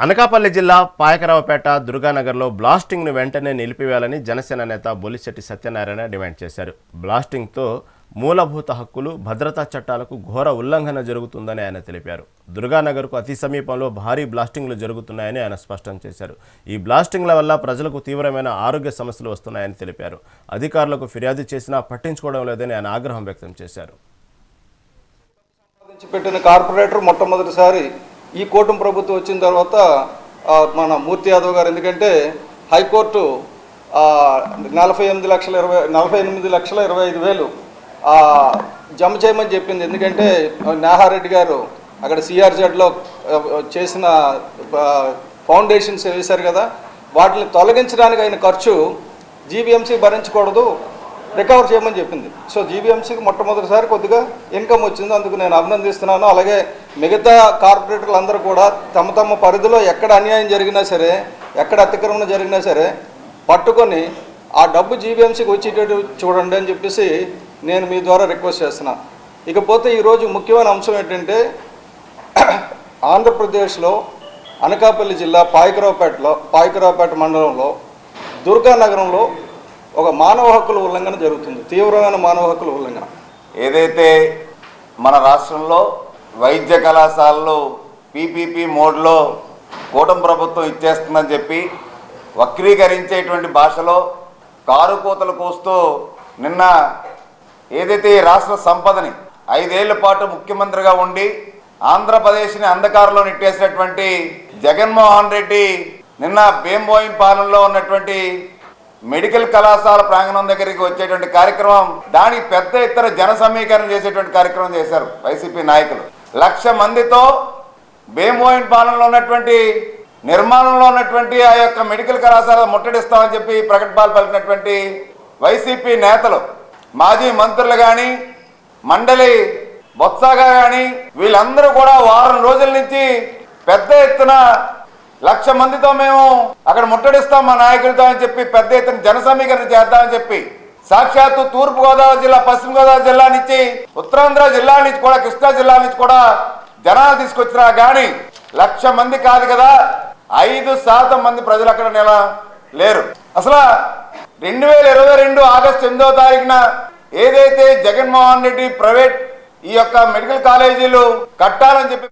అనకాపల్లి జిల్లా పాయకరావుపేట దుర్గానగర్లో బ్లాస్టింగ్ను వెంటనే నిలిపివేయాలని జనసేన నేత బొలిశెట్టి సత్యనారాయణ డిమాండ్ చేశారు. బ్లాస్టింగ్తో మూలభూత హక్కులు భద్రతా చట్టాలకు ఘోర ఉల్లంఘన జరుగుతుందని ఆయన తెలిపారు. దుర్గానగర్కు అతి సమీపంలో భారీ బ్లాస్టింగ్లు జరుగుతున్నాయని ఆయన స్పష్టం చేశారు. ఈ బ్లాస్టింగ్ల వల్ల ప్రజలకు తీవ్రమైన ఆరోగ్య సమస్యలు వస్తున్నాయని తెలిపారు. అధికారులకు ఫిర్యాదు చేసినా పట్టించుకోవడం లేదని ఆయన ఆగ్రహం వ్యక్తం చేశారు. పెట్టిన కార్పొరేటర్ మొట్టమొదటిసారి ఈ కూటమి ప్రభుత్వం వచ్చిన తర్వాత మన మూర్తి యాదవ్ గారు ఎందుకంటే హైకోర్టు నలభై ఎనిమిది లక్షల ఇరవై నలభై ఎనిమిది లక్షల ఇరవై ఐదు వేలు జమ చేయమని చెప్పింది. ఎందుకంటే నేహారెడ్డి గారు అక్కడ సిఆర్జెడ్లో చేసిన ఫౌండేషన్స్ వేశారు కదా వాటిని తొలగించడానికి అయిన ఖర్చు జీబీఎంసీ భరించకూడదు రికవర్ చేయమని చెప్పింది. సో జీబీఎంసీకి మొట్టమొదటిసారి కొద్దిగా ఇన్కమ్ వచ్చింది. అందుకు నేను అభినందిస్తున్నాను. అలాగే మిగతా కార్పొరేటర్లు అందరూ కూడా తమ తమ పరిధిలో ఎక్కడ అన్యాయం జరిగినా సరే ఎక్కడ అతిక్రమణ జరిగినా సరే పట్టుకొని ఆ డబ్బు జీబీఎంసీకి వచ్చేటట్టు చూడండి అని చెప్పేసి నేను మీ ద్వారా రిక్వెస్ట్ చేస్తున్నా. ఇకపోతే ఈరోజు ముఖ్యమైన అంశం ఏంటంటే ఆంధ్రప్రదేశ్లో అనకాపల్లి జిల్లా పాయకరావుపేటలో పాయకరావుపేట మండలంలో దుర్గానగరంలో ఒక మానవ హక్కుల ఉల్లంఘన జరుగుతుంది. తీవ్రమైన మానవ హక్కుల ఉల్లంఘన. ఏదైతే మన రాష్ట్రంలో వైద్య కళాశాలలో పీపీపీ మోడ్లో కూటమి ప్రభుత్వం ఇచ్చేస్తుందని చెప్పి వక్రీకరించేటువంటి భాషలో కారు కోతలు కూస్తూ నిన్న ఏదైతే ఈ రాష్ట్ర సంపదని ఐదేళ్ళ పాటు ముఖ్యమంత్రిగా ఉండి ఆంధ్రప్రదేశ్ని అంధకారంలో నెట్టేసినటువంటి జగన్మోహన్ రెడ్డి నిన్న భీంబోయిం పాలనలో ఉన్నటువంటి మెడికల్ కళాశాల ప్రాంగణం దగ్గరికి వచ్చేటువంటి కార్యక్రమం దానికి పెద్ద ఎత్తున జన సమీకరణ చేసేటువంటి కార్యక్రమం చేశారు వైసీపీ నాయకులు. లక్ష మందితో భీమోయిన్ పాలనలో ఉన్నటువంటి నిర్మాణంలో ఉన్నటువంటి ఆ యొక్క మెడికల్ కళాశాల ముట్టడిస్తామని చెప్పి ప్రకటనలు పలికినటువంటి వైసీపీ నేతలు మాజీ మంత్రులు కానీ మండలి బొత్సాగా కానీ వీళ్ళందరూ కూడా వారం రోజుల నుంచి పెద్ద ఎత్తున లక్ష మందితో మేము అక్కడ ముట్టడిస్తాం మా నాయకులతో అని చెప్పి పెద్ద ఎత్తున జన సమీకరణ చేద్దామని చెప్పి. సాక్షాత్తు తూర్పు గోదావరి జిల్లా పశ్చిమ గోదావరి జిల్లా నుంచి ఉత్తరాంధ్ర జిల్లా నుంచి కూడా కృష్ణా జిల్లా నుంచి కూడా జనాలు తీసుకొచ్చినా కానీ లక్ష మంది కాదు కదా. ఐదు శాతం మంది ప్రజలు అక్కడ నెల లేరు. అసలు రెండు వేల ఇరవై రెండు ఆగస్టు ఎనిమిదో తారీఖున ఏదైతే జగన్మోహన్ రెడ్డి ప్రైవేట్ ఈ యొక్క మెడికల్ కాలేజీలు కట్టాలని చెప్పి